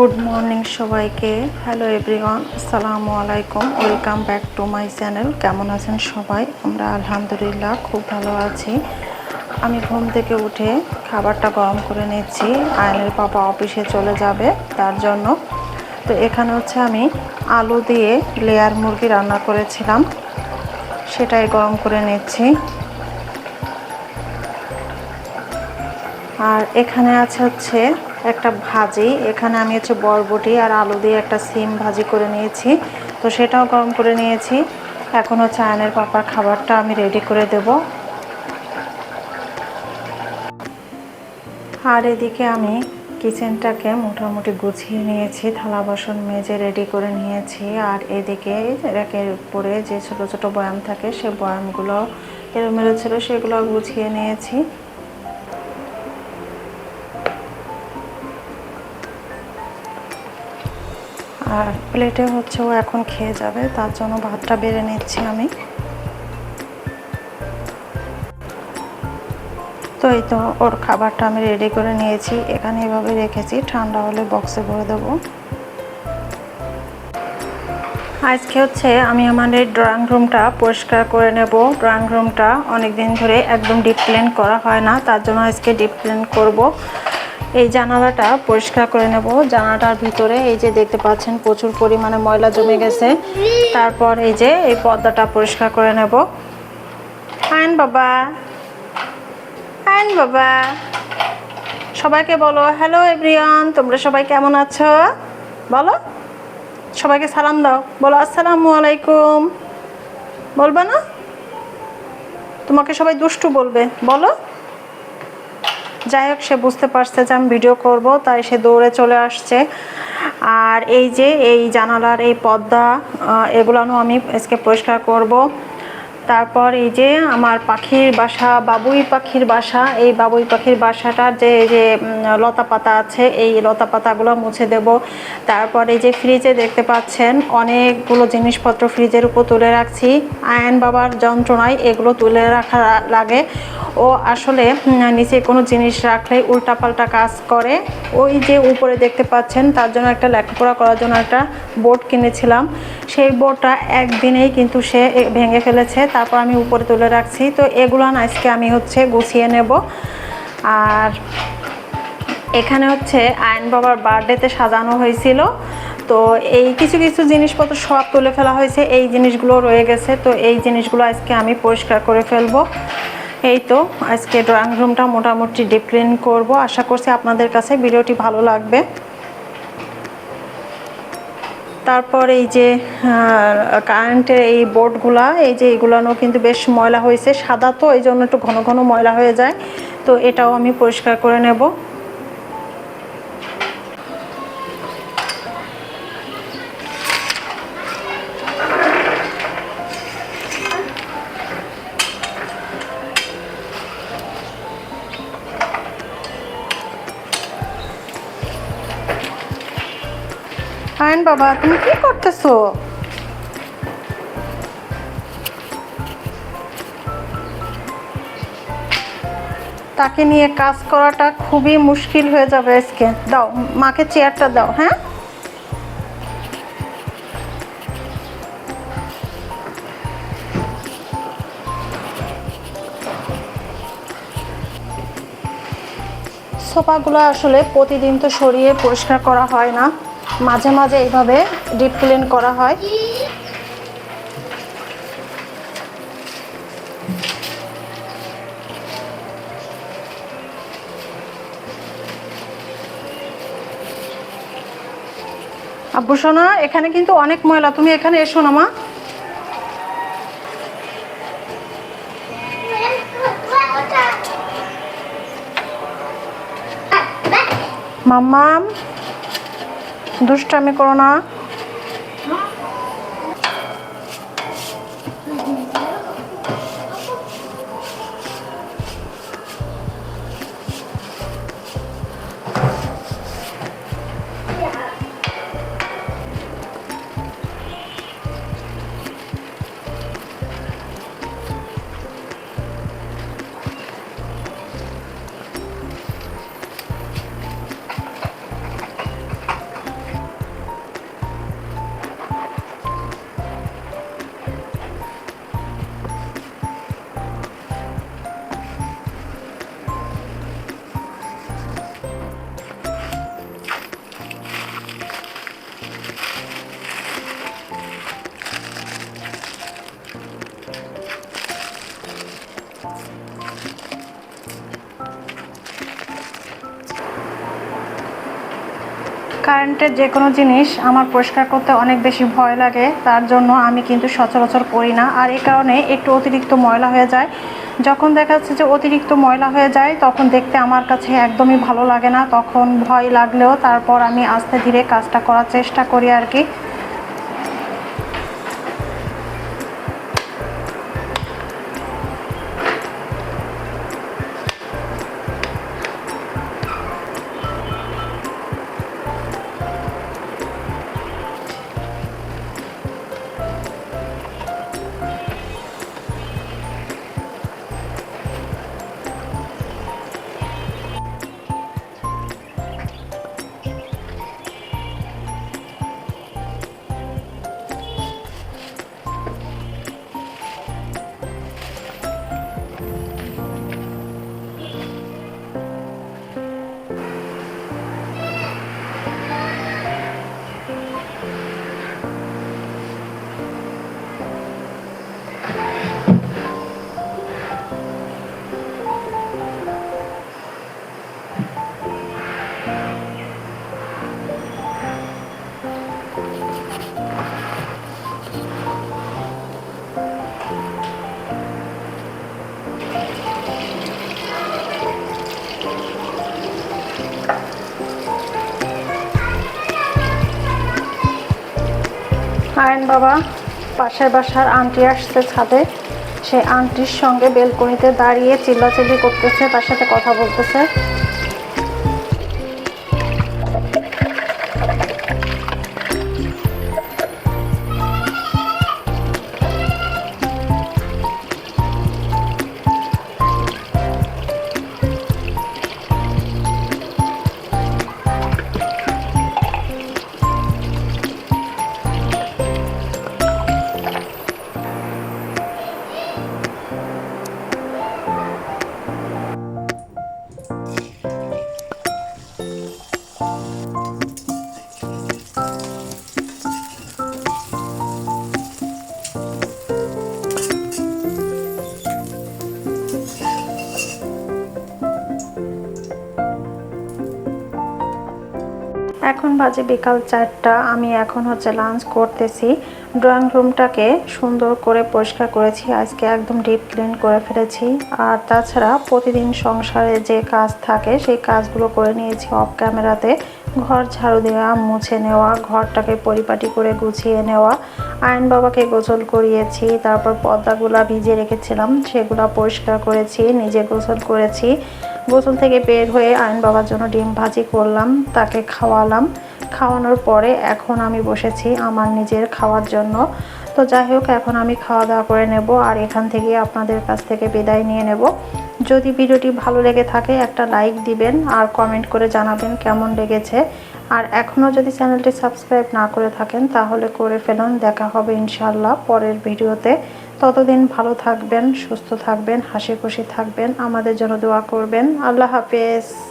Good morning সবাইকে। Hello everyone আসসালামু আলাইকুম। Welcome back to my channel কেমন আছেন সবাই? আমরা আলহামদুলিল্লাহ খুব ভালো আছি। আমি ঘুম থেকে উঠে খাবারটা গরম করে নিচ্ছি। আয়নের পাপা অফিসে চলে যাবে তার জন্য। তো এখানে হচ্ছে আমি আলু দিয়ে লেয়ার মুরগি রান্না করেছিলাম। সেটাই গরম করে নিচ্ছি। আর এখানে আছে হচ্ছে একটা ভাজি। এখানে আমি হচ্ছে বরবটি আর আলু দিয়ে একটা সিম ভাজি করে নিয়েছি। তো সেটাও গরম করে নিয়েছি। এখন হচ্ছে আয়নের পাপার খাবারটা আমি রেডি করে দেব। আর এদিকে আমি কিচেনটাকে মোটামুটি গুছিয়ে নিয়েছি, থালা বাসন মেজে রেডি করে নিয়েছি। আর এদিকে র্যাকের উপরে যে ছোট ছোট বয়াম থাকে, সে বয়ামগুলো এলোমেলো ছিল, সেগুলো গুছিয়ে নিয়েছি। আর প্লেটে হচ্ছে ও এখন খেয়ে যাবে, তার জন্য ভাতটা বেড়ে নিচ্ছি আমি। তো এই তো ওর খাবারটা আমি রেডি করে নিয়েছি, এখানে এভাবে রেখেছি, ঠান্ডা হলে বক্সে ভরে দেবো। আজকে হচ্ছে আমি আমাদের ড্রয়িং রুমটা পরিষ্কার করে নেব। ড্রয়িং রুমটা অনেক দিন ধরে একদম ডিপ ক্লিন করা হয় না, তার জন্য আজকে ডিপ ক্লিন করব। এই জানালাটা পরিষ্কার করে নেব। জানালাটার ভিতরে এই যে দেখতে পাচ্ছেন প্রচুর পরিমাণে ময়লা জমে গেছে। তারপর এই যে এই পর্দাটা পরিষ্কার করে নেব। আইন বাবা আইন বাবা, সবাইকে বলো হ্যালো এভরিওয়ান তোমরা সবাই কেমন আছো? বলো, সবাইকে সালাম দাও। বলো, আসসালামু আলাইকুম। বলবে না? তোমাকে সবাই দুষ্টু বলবে। বলো। যাই হোক, সে বুঝতে পারছে যে আমি ভিডিও করব, তাই সে দৌড়ে চলে আসছে। আর এই যে এই জানালার এই পদ্মা এগুলানো আমি আজকে পরিষ্কার করব। তারপর এই যে আমার পাখির বাসা, বাবুই পাখির বাসা, এই বাবুই পাখির বাসাটার যে যে লতা পাতা আছে, এই লতা পাতাগুলো মুছে দেব। তারপর এই যে ফ্রিজে দেখতে পাচ্ছেন, অনেকগুলো জিনিসপত্র ফ্রিজের উপর তুলে রাখছি। আয়ন বাবার যন্ত্রণায় এগুলো তুলে রাখা লাগে। ও আসলে নিচে কোনো জিনিস রাখলে উল্টাপাল্টা কাজ করে। ওই যে উপরে দেখতে পাচ্ছেন, তার জন্য একটা লেখাপড়া করার জন্য একটা বোর্ড কিনেছিলাম। সেই বোর্ডটা একদিনেই কিন্তু সে ভেঙে ফেলেছে। তারপর আমি উপরে তুলে রাখছি। তো এগুলো আজকে আমি হচ্ছে গুছিয়ে নেব। আর এখানে হচ্ছে আয়ন বাবার বার্থডেতে সাজানো হয়েছিল। তো এই কিছু কিছু জিনিসপত্র সব তুলে ফেলা হয়েছে। এই জিনিসগুলো রয়ে গেছে। তো এই জিনিসগুলো আজকে আমি পরিষ্কার করে ফেলব। এই তো আজকে ড্রয়িং রুমটা মোটামুটি ডিপ ক্লিন করব। আশা করছি আপনাদের কাছে ভিডিওটি ভালো লাগবে। তারপর এই যে কারেন্টের এই বোর্ডগুলা এই যে এইগুলানো কিন্তু বেশ ময়লা হয়েছে, সাদা তো, এই জন্য একটু ঘন ঘন ময়লা হয়ে যায়। তো এটাও আমি পরিষ্কার করে নেব। আয়ন বাবা, তুমি কি করতেছো? তাকে নিয়ে কাজ করাটা খুবই মুশকিল হয়ে যাবে আজকে। দাও, মাকে চেয়ারটা দাও হ্যাঁ? সোফাগুলো আসলে প্রতিদিন তো সরিয়ে পরিষ্কার করা হয় না। মাঝে মাঝে এইভাবে ডিপ ক্লিন করা হয়। আব্বু, সোনা, এখানে কিন্তু অনেক ময়লা। তুমি এখানে এসো না, মা। মাম্মাম। দুষ্টামি করো না। কারেন্টের যে কোনো জিনিস আমার পরিষ্কার করতে অনেক বেশি ভয় লাগে, তার জন্য আমি কিন্তু সচরাচর করি না। আর এই কারণে একটু অতিরিক্ত ময়লা হয়ে যায়। যখন দেখা যাচ্ছে যে অতিরিক্ত ময়লা হয়ে যায়, তখন দেখতে আমার কাছে একদমই ভালো লাগে না। তখন ভয় লাগলেও তারপর আমি আস্তে ধীরে কাজটা করার চেষ্টা করি আর কি। আয়ন বাবা পাশের বাসার আন্টি আসছে ছাদে। সে আন্টির সঙ্গে বেলকনিতে দাঁড়িয়ে চিল্লাচিল্লি করতেছে, তার সাথে কথা বলতেছে। এখন বাজে বিকাল চারটা। আমি এখন হচ্ছে লাঞ্চ করতেছি। ড্রয়িং রুমটাকে সুন্দর করে পরিষ্কার করেছি। আজকে একদম ডিপ ক্লিন করে ফেলেছি। আর তাছাড়া প্রতিদিন সংসারে যে কাজ থাকে, সেই কাজগুলো করে নিয়েছি অফ ক্যামেরাতে ঘর ঝাড়ু দেওয়া, মুছে নেওয়া, ঘরটাকে পরিপাটি করে গুছিয়ে নেওয়া। আয়ন বাবাকে গোসল করিয়েছি, তারপর পর্দাগুলা ভিজে রেখেছিলাম, সেগুলা পরিষ্কার করেছি, নিজে গোসল করেছি। গোসল থেকে বের হয়ে আয়ন বাবার জন্য ডিম ভাজি করলাম, তাকে খাওয়ালাম। খাওয়ানোর পরে এখন আমি বসেছি আমার নিজের খাওয়ার জন্য। তো যাই হোক, এখন আমি খাওয়া দাওয়া করে নেব আর এখান থেকে আপনাদের কাছ থেকে বিদায় নিয়ে নেব। যদি ভিডিওটি ভালো লেগে থাকে, একটা লাইক দিবেন আর কমেন্ট করে জানাবেন কেমন লেগেছে। আর এখনও যদি চ্যানেলটি সাবস্ক্রাইব না করে থাকেন, তাহলে করে ফেলুন। দেখা হবে ইনশাল্লাহ পরের ভিডিওতে। ততদিন ভালো থাকবেন সুস্থ থাকবেন হাসি খুশি থাকবেন। আমাদের জন্য দোয়া করবেন। আল্লাহ হাফেজ।